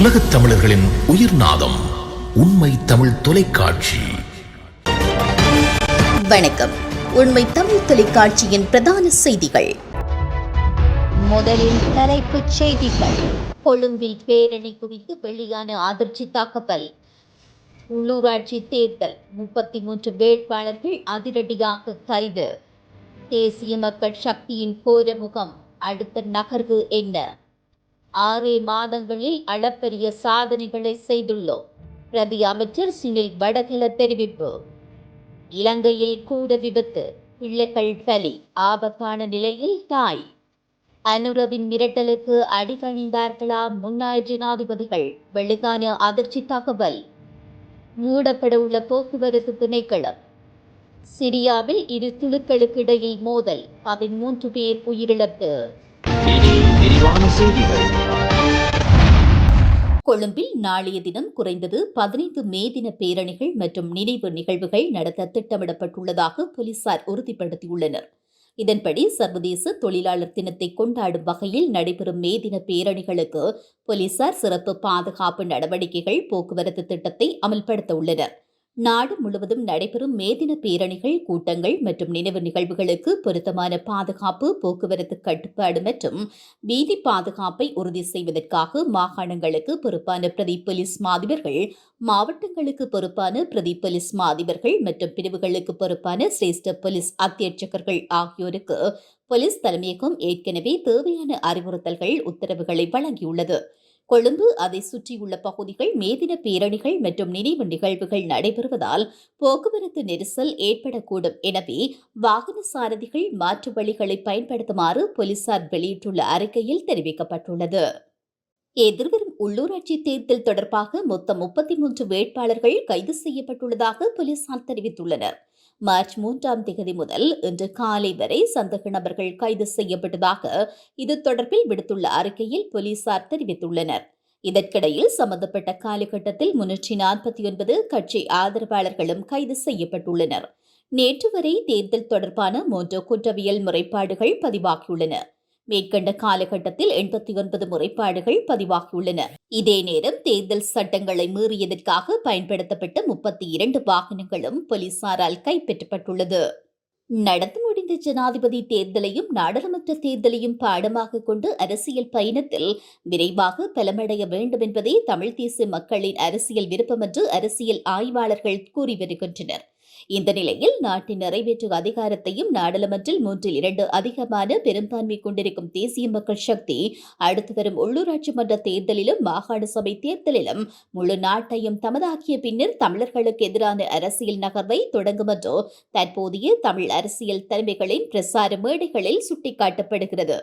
உலகத் தமிழர்களின் உயிர்நாதம் உண்மை தமிழ் தொலைக்காட்சி. வணக்கம். உண்மை தமிழ் தொலைக்காட்சியின் பிரதான செய்திகள். முதலில் தலைப்புச் செய்திகள். கொழும்பில் பேரணி குறித்து வெளியான அதிர்ச்சி தாக்குதல் உள்ளூராட்சி தேர்தல். முப்பத்தி மூன்று வேட்பாளர்கள் அதிரடியாக கைது. தேசிய மக்கள் சக்தியின் கோரமுகம். அடுத்த நகர்வு என்ன? ஆறே மாதங்களில் அளப்பரிய சாதனைகளை செய்துள்ளோம். பிரதி அமைச்சர் சுனில் வடகில தெரிவிப்பு. இலங்கையில் கூட விபத்து. பிள்ளைகள் பலி. ஆபத்தான நிலையில் தாய். அனுரவின் மிரட்டலுக்கு அடிபணிந்தார்களா முன்னாள் ஜனாதிபதிகள்? வெளிக்கான அதிர்ச்சி தகவல். மூடப்பட உள்ள போக்குவரத்து திணைக்களம். சிரியாவில் இரு குழுக்களுக்கு இடையில் மோதல். மூன்று பேர் உயிரிழப்பு. விரிவான செய்திகள். கொழும்பில் நாளைய தினம் குறைந்தது பதினைந்து மே தின பேரணிகள் மற்றும் நினைவு நிகழ்வுகள் நடத்த திட்டமிடப்பட்டுள்ளதாக போலீசார் உறுதிப்படுத்தியுள்ளனர். இதன்படி சர்வதேச தொழிலாளர் தினத்தை கொண்டாடும் வகையில் நடைபெறும் மே தின பேரணிகளுக்கு போலீசார் சிறப்பு பாதுகாப்பு நடவடிக்கைகள் போக்குவரத்து திட்டத்தை அமல்படுத்த உள்ளனர். நாடு முழுவதும் நடைபெறும் மேதின பேரணிகள் கூட்டங்கள் மற்றும் நினைவு நிகழ்வுகளுக்கு பொருத்தமான பாதுகாப்பு போக்குவரத்து கட்டுப்பாடு மற்றும் வீதி பாதுகாப்பை உறுதி செய்வதற்காக மாகாணங்களுக்கு பொறுப்பான பிரதி போலீஸ் மாதிபர்கள் மாவட்டங்களுக்கு பொறுப்பான பிரதி போலீஸ் மாதிபர்கள் மற்றும் பிரிவுகளுக்கு பொறுப்பான சிரேஷ்ட போலீஸ் அத்தியட்சகர்கள் ஆகியோருக்கு போலீஸ் தலைமையகம் ஏற்கனவே தேவையான அறிவுறுத்தல்கள் உத்தரவுகளை வழங்கியுள்ளது. கொழும்பு அதை சுற்றியுள்ள பகுதிகள் மேதின பேரணிகள் மற்றும் நினைவு நிகழ்வுகள் நடைபெறுவதால் போக்குவரத்து நெரிசல் ஏற்படக்கூடும். எனவே வாகன சாரதிகள் மாற்று வழிகளை பயன்படுத்துமாறு போலீசார் வெளியிட்டுள்ள அறிக்கையில் தெரிவிக்கப்பட்டுள்ளது. எதிர்வரும் உள்ளூராட்சி தேர்தல் தொடர்பாக மொத்தம் முப்பத்தி மூன்று வேட்பாளர்கள் கைது செய்யப்பட்டுள்ளதாக போலீசார் தெரிவித்துள்ளனர். மார்ச் மூன்றாம் தேதி முதல் இன்று காலை வரை சந்தக நபர்கள் கைது செய்யப்பட்டதாக இது தொடர்பில் விடுத்துள்ள அறிக்கையில் போலீசார் தெரிவித்துள்ளனர். இதற்கிடையில் சம்பந்தப்பட்ட காலகட்டத்தில் முன்னூற்றி நாற்பத்தி ஒன்பது கட்சி ஆதரவாளர்களும் கைது செய்யப்பட்டுள்ளனர். நேற்று வரை தேர்தல் தொடர்பான மூன்று குற்றவியல் முறைப்பாடுகள் பதிவாகியுள்ளன. மேற்கண்ட காலகட்டத்தில் எண்பத்தி ஒன்பது முறைப்பாடுகள் பதிவாகியுள்ளன. இதே நேரம் தேர்தல் சட்டங்களை மீறியதற்காக பயன்படுத்தப்பட்ட முப்பத்தி இரண்டு வாகனங்களும் போலீசாரால் கைப்பற்றப்பட்டுள்ளது. நடந்து முடிந்த ஜனாதிபதி தேர்தலையும் நாடாளுமன்ற தேர்தலையும் பாடமாக கொண்டு அரசியல் பயணத்தில் விரைவாக பலமடைய வேண்டும் என்பதே தமிழ் தேசிய மக்களின் அரசியல் விருப்பம் என்று அரசியல் ஆய்வாளர்கள் கூறி வருகின்றனர். இந்த நிலையில் நாட்டின் நிறைவேற்று அதிகாரத்தையும் நாடாளுமன்றில் மூன்றில் இரண்டு அதிகமான பெரும்பான்மை கொண்டிருக்கும் தேசிய மக்கள் சக்தி அடுத்து வரும் உள்ளூராட்சி மன்ற தேர்தலிலும் மாகாண சபை தேர்தலிலும் முழு நாட்டையும் தமதாக்கிய பின்னர் தமிழர்களுக்கு எதிரான அரசியல் நகர்வை தொடங்கும் என்று தற்போதைய தமிழ் அரசியல் தலைமைகளின் பிரசார மேடைகளில் சுட்டிக்காட்டப்படுகிறது.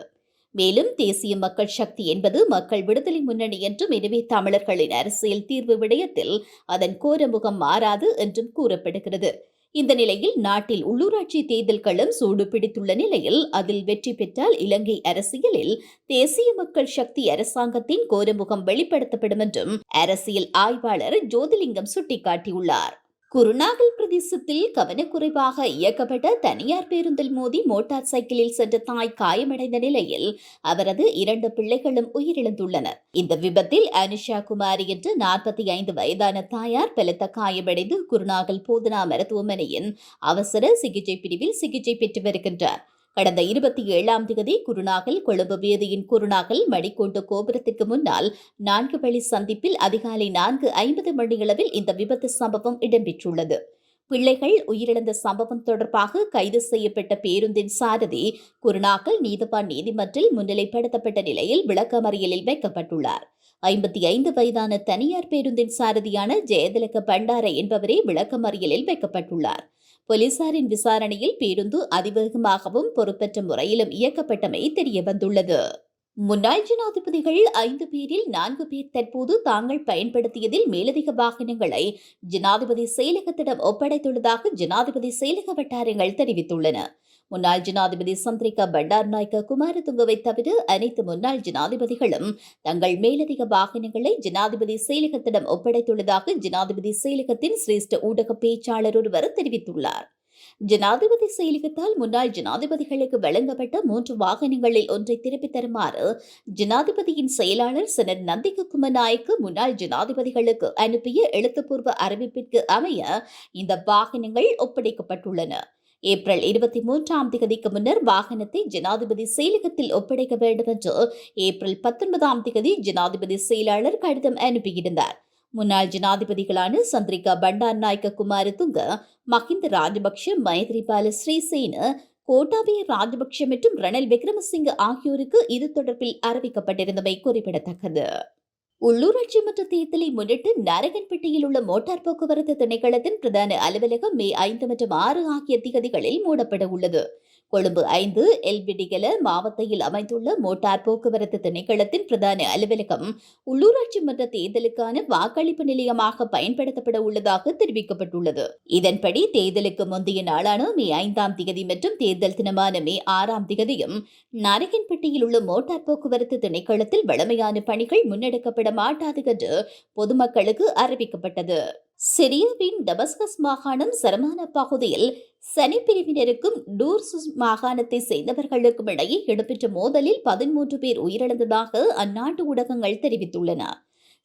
மேலும் தேசிய மக்கள் சக்தி என்பது மக்கள் விடுதலை முன்னணி என்றும் எனவே தமிழர்களின் அரசியல் தீர்வு விடயத்தில் அதன் கோரமுகம் மாறாது என்றும் கூறப்படுகிறது. இந்த நிலையில் நாட்டில் உள்ளூராட்சி தேர்தல்களும் சூடு பிடித்துள்ள நிலையில் அதில் வெற்றி பெற்றால் இலங்கை அரசியலில் தேசிய மக்கள் சக்தி அரசாங்கத்தின் கோரமுகம் வெளிப்படுத்தப்படும் என்றும் அரசியல் ஆய்வாளர் ஜோதிலிங்கம் சுட்டிக்காட்டியுள்ளார். குருநாகல் பிரதேசத்தில் கவனக்குறைவாக இயக்கப்பட்ட தனியார் பேருந்தில் மோதி மோட்டார் சைக்கிளில் சென்ற தாய் காயமடைந்த நிலையில் அவரது இரண்டு பிள்ளைகளும் உயிரிழந்துள்ளனர். இந்த விபத்தில் அனுஷா குமாரி என்ற நாற்பத்தி ஐந்து வயதான தாயார் பலத்த காயமடைந்து குருநாகல் போதனா மருத்துவமனையின் அவசர சிகிச்சை பிரிவில் சிகிச்சை பெற்று வருகின்றார். கடந்த இருபத்தி ஏழாம் தேதி குருநாகல் கொழும்பு வீதியின் குருநாகல் மணிக்கொண்டு கோபுரத்திற்கு முன்னால் நான்கு வழி சந்திப்பில் அதிகாலை நான்கு ஐம்பது மணியளவில் இந்த விபத்து சம்பவம் இடம்பெற்றுள்ளது. பிள்ளைகள் உயிரிழந்த சம்பவம் தொடர்பாக கைது செய்யப்பட்ட பேருந்தின் சாரதி குருநாகல் நீதவான் நீதிமன்றில் முன்னிலைப்படுத்தப்பட்ட நிலையில் விளக்கமறியலில் வைக்கப்பட்டுள்ளார். ஐம்பத்தி ஐந்து வயதான தனியார் பேருந்தின் சாரதியான ஜெயதிலக பண்டார என்பவரே விளக்கமறியலில் வைக்கப்பட்டுள்ளார். போலீசாரின் விசாரணையில் பேருந்து அதிவேகமாகவும் பொறுப்பற்ற முறையிலும் இயக்கப்பட்டமை தெரியவந்துள்ளது. முன்னாள் ஜனாதிபதிகள் ஐந்து பேரில் நான்கு பேர் தற்போது தாங்கள் பயன்படுத்தியதில் மேலதிக வாகனங்களை ஜனாதிபதி செயலகத்திடம் ஒப்படைத்துள்ளதாக ஜனாதிபதி செயலக வட்டாரங்கள் தெரிவித்துள்ளன. முன்னாள் ஜனாதிபதி சந்திரிகா பண்டார் நாயக்க குமாரதுங்கவை தவிர அனைத்து முன்னாள் ஜனாதிபதிகளும் தங்கள் மேலதிக வாகனங்களை ஜனாதிபதி செயலகத்திடம் ஒப்படைத்துள்ளதாக ஜனாதிபதி செயலகத்தின் சிரேஷ்ட ஊடக பேச்சாளர் ஒருவர் தெரிவித்துள்ளார். ஜனாதிபதி செயலகத்தால் முன்னாள் ஜனாதிபதிகளுக்கு வழங்கப்பட்ட மூன்று வாகனங்களில் ஒன்றை திருப்பித் தருமாறு ஜனாதிபதியின் செயலாளர் செனர் நந்திக குமநாயக்கு முன்னாள் ஜனாதிபதிகளுக்கு அனுப்பிய எழுத்துப்பூர்வ அறிவிப்பிற்கு அமைய இந்த வாகனங்கள் ஒப்படைக்கப்பட்டுள்ளன. ஏப்ரல் இருபத்தி மூன்றாம் தேதிக்கு முன்னர் வாகனத்தை ஜனாதிபதி செயலகத்தில் ஒப்படைக்க வேண்டும் என்று ஏப்ரல் பத்தொன்பதாம் தேதி ஜனாதிபதி செயலாளர் கடிதம் அனுப்பியிருந்தார். முன்னாள் ஜனாதிபதிகளான சந்திரிகா பண்டார் நாயக்க குமாரதுங்க மஹிந்த ராஜபக்ஷ மைத்ரிபால ஸ்ரீசேன கோட்டாபய ராஜபக்ஷ மற்றும் ரணில் விக்ரமசிங்க ஆகியோருக்கு இது தொடர்பில் அறிவிக்கப்பட்டிருந்தமை குறிப்பிடத்தக்கது. உள்ளூராட்சி மன்ற தேர்தலை முன்னிட்டு நாரகன்பட்டியில் உள்ள மோட்டார் போக்குவரத்து திணைக்களத்தின் பிரதான அலுவலகம் மே ஐந்து மற்றும் ஆறு ஆகிய திகதிகளில் மூடப்பட உள்ளது. கொழும்பு ஐந்து எல்பிடிகல மாவட்டத்தில் அமைந்துள்ள மோட்டார் போக்குவரத்து திணைக்களத்தின் பிரதான அலுவலகம் உள்ளூராட்சி மன்ற தேர்தலுக்கான வாக்களிப்பு நிலையமாக பயன்படுத்தப்பட உள்ளதாக தெரிவிக்கப்பட்டுள்ளது. இதன்படி தேர்தலுக்கு முந்தைய நாளான மே ஐந்தாம் திகதி மற்றும் தேர்தல் தினமான மே ஆறாம் திகதியும் நரகன்பட்டியில் உள்ள மோட்டார் போக்குவரத்து திணைக்களத்தில் வழமையான பணிகள் முன்னெடுக்கப்பட மாட்டாது என்று பொதுமக்களுக்கு அறிவிக்கப்பட்டது. சிரியாவின் டமஸ்கஸ் மாகாணம் சரமான பகுதியில் சனி பிரிவினருக்கும் டூர்ஸ் மாகாணத்தை சேர்ந்தவர்களுக்கும் இடையே இடம்பெற்ற மோதலில் பதிமூன்று பேர் உயிரிழந்ததாக அந்நாட்டு ஊடகங்கள் தெரிவித்துள்ளன.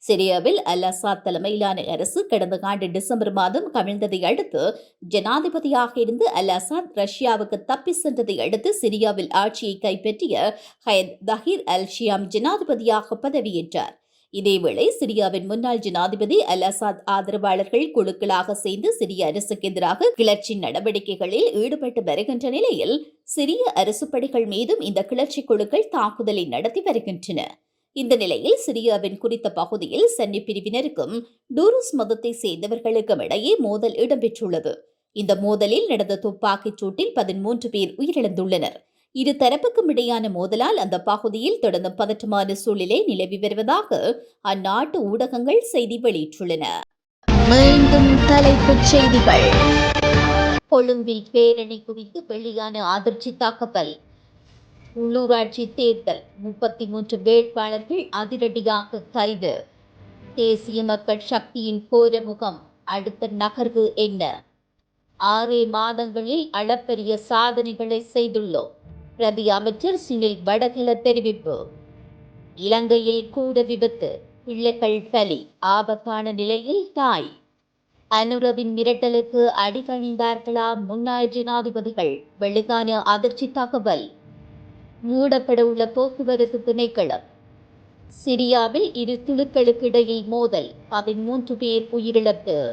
சிரியாவில் அல் அசாத் தலைமையிலான அரசு கடந்த ஆண்டு டிசம்பர் மாதம் கவிழ்ந்ததை அடுத்து ஜனாதிபதியாக இருந்து அல் அசாத் ரஷ்யாவுக்கு தப்பி சென்றதை அடுத்து சிரியாவில் ஆட்சியை கைப்பற்றிய ஹயத் தஹீர் அல் ஷியாம் ஜனாதிபதியாக பதவியேற்றார். இதேவேளை சிரியாவின் முன்னாள் ஜனாதிபதி அல் அசாத் ஆதரவாளர்கள் குழுக்களாக சேர்ந்து சிரிய அரசுக்கு எதிராக கிளர்ச்சி நடவடிக்கைகளில் ஈடுபட்டு வருகின்ற நிலையில் சிரிய அரசு படைகள் மீதும் இந்த கிளர்ச்சி குழுக்கள் தாக்குதலை நடத்தி வருகின்றன. இந்த நிலையில் சிரியாவின் குறித்த பகுதியில் சன்னி பிரிவினருக்கும் டூருஸ் மதத்தை சேர்ந்தவர்களுக்கும் இடையே மோதல் இடம்பெற்றுள்ளது. இந்த மோதலில் நடந்த துப்பாக்கிச் சூட்டில் பதிமூன்று பேர் உயிரிழந்துள்ளனர். இரு தரப்புக்கும் இடையான மோதலால் அந்த பகுதியில் தொடர்ந்து பதற்றமான சூழ்நிலை நிலவி வருவதாக அந்நாட்டு ஊடகங்கள் செய்தி வெளியிட்டுள்ளன. மீண்டும் தலைப்புச் செய்திகள். கொழும்பில் பேரணி குறித்து வெளியான அதிர்ச்சி தகவல் உள்ளூராட்சி தேர்தல். முப்பத்தி மூன்று வேட்பாளர்கள் அதிரடியாக கைது. தேசிய மக்கள் சக்தியின் கோரமுகம். அடுத்த நகர்வு என்ன? ஆறே மாதங்களில் அளப்பரிய சாதனைகளை செய்துள்ளோம். பிரதி அமைச்சர் சுனில் வடகில தெரிவிப்பு. இலங்கையில் கூட விபத்து. பிள்ளைகள் பலி ஆபத்தான நிலையில் தாய். அனுரவின் மிரட்டலுக்கு அடிகணிந்தார்களா முன்னாள் ஜனாதிபதிகள்? வெளிக்கான அதிர்ச்சி தகவல். மூடப்பட உள்ள போக்குவரத்து திணைக்களம். சிரியாவில் இரு துளுக்களுக்கிடையில் மோதல். அதில் மூன்று பேர் உயிரிழப்பு.